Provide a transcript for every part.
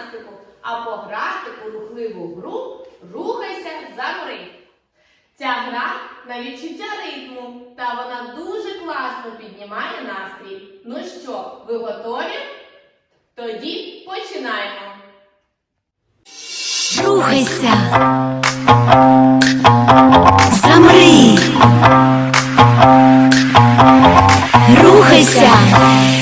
гімнастику, а пограти у рухливу гру Рухайся за гори. Ця гра на відчуття ритму, та вона дуже класно піднімає настрій. Ну що, ви готові? Тоді починаємо. Рухайся. Замри. Рухайся.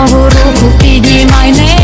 শহর পিগি মাইনে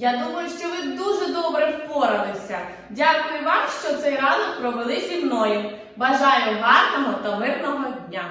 Я думаю, що ви дуже добре впоралися. Дякую вам, що цей ранок провели зі мною. Бажаю гарного та мирного дня!